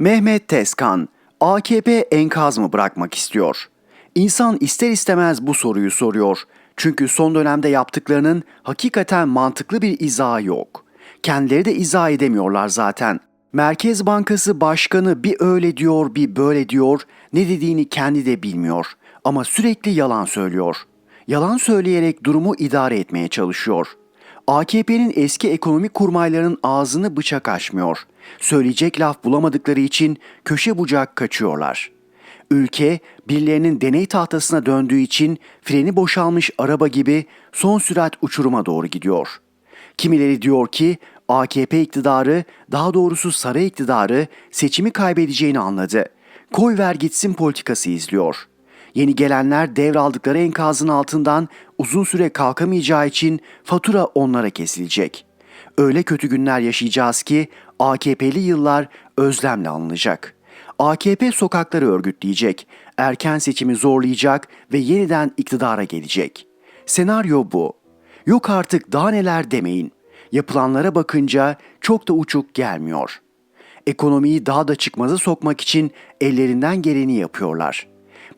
Mehmet Tezkan, AKP enkaz mı bırakmak istiyor? İnsan ister istemez bu soruyu soruyor. Çünkü son dönemde yaptıklarının hakikaten mantıklı bir izahı yok. Kendileri de izah edemiyorlar zaten. Merkez Bankası Başkanı bir öyle diyor bir böyle diyor, ne dediğini kendi de bilmiyor. Ama sürekli yalan söylüyor. Yalan söyleyerek durumu idare etmeye çalışıyor. AKP'nin eski ekonomik kurmaylarının ağzını bıçak açmıyor. Söyleyecek laf bulamadıkları için köşe bucak kaçıyorlar. Ülke birilerinin deney tahtasına döndüğü için freni boşalmış araba gibi son sürat uçuruma doğru gidiyor. Kimileri diyor ki AKP iktidarı, daha doğrusu saray iktidarı seçimi kaybedeceğini anladı. Koy ver gitsin politikası izliyor. Yeni gelenler devraldıkları enkazın altından uzun süre kalkamayacağı için fatura onlara kesilecek. Öyle kötü günler yaşayacağız ki AKP'li yıllar özlemle alınacak. AKP sokakları örgütleyecek, erken seçimi zorlayacak ve yeniden iktidara gelecek. Senaryo bu. Yok artık daha neler demeyin. Yapılanlara bakınca çok da uçuk gelmiyor. Ekonomiyi daha da çıkmaza sokmak için ellerinden geleni yapıyorlar.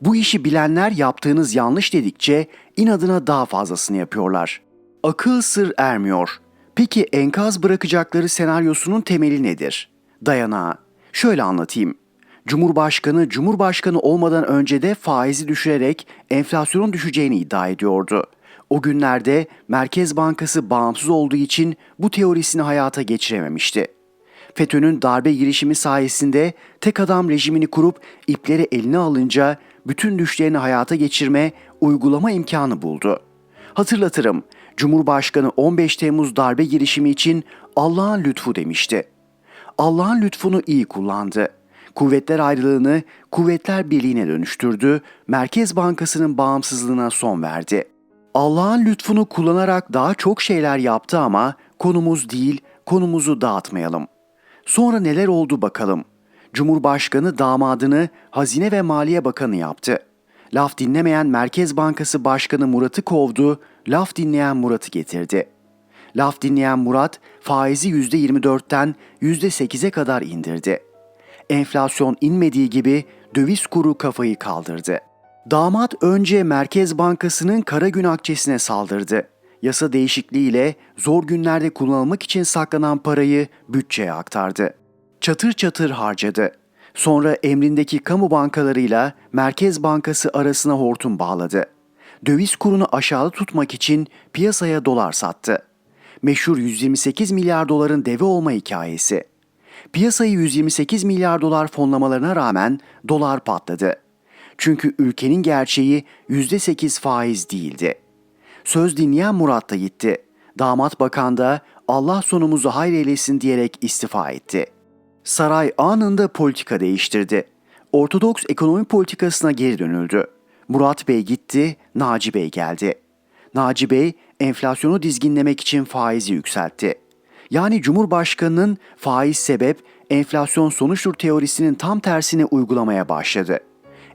Bu işi bilenler yaptığınız yanlış dedikçe inadına daha fazlasını yapıyorlar. Akıl sır ermiyor. Peki enkaz bırakacakları senaryosunun temeli nedir? Dayanağı. Şöyle anlatayım. Cumhurbaşkanı Cumhurbaşkanı olmadan önce de faizi düşürerek enflasyonun düşeceğini iddia ediyordu. O günlerde Merkez Bankası bağımsız olduğu için bu teorisini hayata geçirememişti. FETÖ'nün darbe girişimi sayesinde tek adam rejimini kurup ipleri eline alınca bütün düşlerini hayata geçirme, uygulama imkanı buldu. Hatırlatırım, Cumhurbaşkanı 15 Temmuz darbe girişimi için Allah'ın lütfu demişti. Allah'ın lütfunu iyi kullandı. Kuvvetler ayrılığını Kuvvetler Birliği'ne dönüştürdü, Merkez Bankası'nın bağımsızlığına son verdi. Allah'ın lütfunu kullanarak daha çok şeyler yaptı ama konumuz değil, konumuzu dağıtmayalım. Sonra neler oldu bakalım. Cumhurbaşkanı damadını Hazine ve Maliye Bakanı yaptı. Laf dinlemeyen Merkez Bankası Başkanı Murat'ı kovdu, laf dinleyen Murat'ı getirdi. Laf dinleyen Murat faizi %24'ten %8'e kadar indirdi. Enflasyon inmediği gibi döviz kuru kafayı kaldırdı. Damat önce Merkez Bankası'nın kara gün akçesine saldırdı. Yasa değişikliğiyle zor günlerde kullanılmak için saklanan parayı bütçeye aktardı. Çatır çatır harcadı. Sonra emrindeki kamu bankalarıyla Merkez Bankası arasına hortum bağladı. Döviz kurunu aşağıda tutmak için piyasaya dolar sattı. Meşhur 128 milyar doların deve olma hikayesi. Piyasayı 128 milyar dolar fonlamalarına rağmen dolar patladı. Çünkü ülkenin gerçeği %8 faiz değildi. Söz dinleyen Murat da gitti. Damat bakan da Allah sonumuzu hayreylesin diyerek istifa etti. Saray anında politika değiştirdi. Ortodoks ekonomi politikasına geri dönüldü. Murat Bey gitti, Naci Bey geldi. Naci Bey enflasyonu dizginlemek için faizi yükseltti. Yani Cumhurbaşkanı'nın faiz sebep, enflasyon sonuçtur teorisinin tam tersini uygulamaya başladı.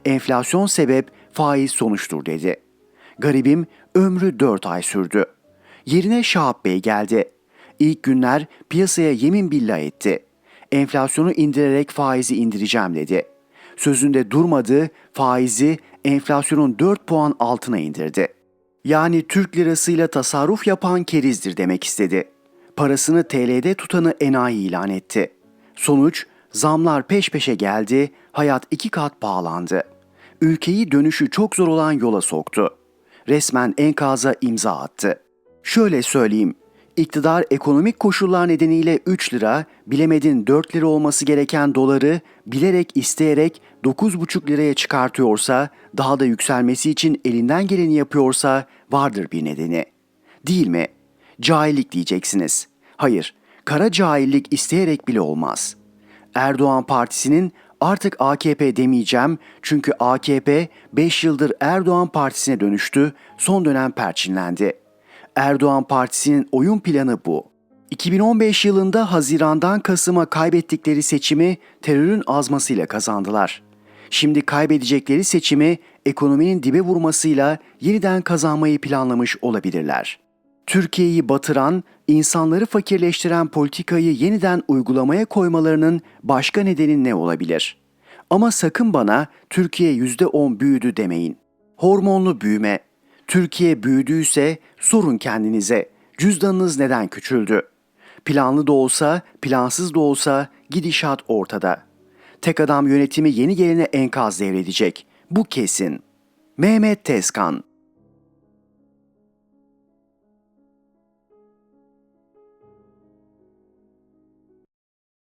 Enflasyon sebep, faiz sonuçtur dedi. Garibim ömrü 4 ay sürdü. Yerine Şahap Bey geldi. İlk günler piyasaya yemin billah etti. Enflasyonu indirerek faizi indireceğim dedi. Sözünde durmadı, faizi enflasyonun 4 puan altına indirdi. Yani Türk lirasıyla tasarruf yapan kerizdir demek istedi. Parasını TL'de tutanı enayi ilan etti. Sonuç zamlar peş peşe geldi, hayat iki kat pahalandı. Ülkeyi dönüşü çok zor olan yola soktu. Resmen enkaza imza attı. Şöyle söyleyeyim, iktidar ekonomik koşullar nedeniyle 3 lira, bilemedin 4 lira olması gereken doları bilerek isteyerek 9,5 liraya çıkartıyorsa, daha da yükselmesi için elinden geleni yapıyorsa vardır bir nedeni. Değil mi? Cahillik diyeceksiniz. Hayır, kara cahillik isteyerek bile olmaz. Erdoğan Partisi'nin artık AKP demeyeceğim çünkü AKP 5 yıldır Erdoğan Partisi'ne dönüştü, son dönem perçinlendi. Erdoğan Partisi'nin oyun planı bu. 2015 yılında Haziran'dan Kasım'a kaybettikleri seçimi terörün azmasıyla kazandılar. Şimdi kaybedecekleri seçimi ekonominin dibe vurmasıyla yeniden kazanmayı planlamış olabilirler. Türkiye'yi batıran, insanları fakirleştiren politikayı yeniden uygulamaya koymalarının başka nedeni ne olabilir? Ama sakın bana Türkiye %10 büyüdü demeyin. Hormonlu büyüme. Türkiye büyüdüyse sorun kendinize. Cüzdanınız neden küçüldü? Planlı da olsa, plansız da olsa gidişat ortada. Tek adam yönetimi yeni gelene enkaz devredecek. Bu kesin. Mehmet Tezkan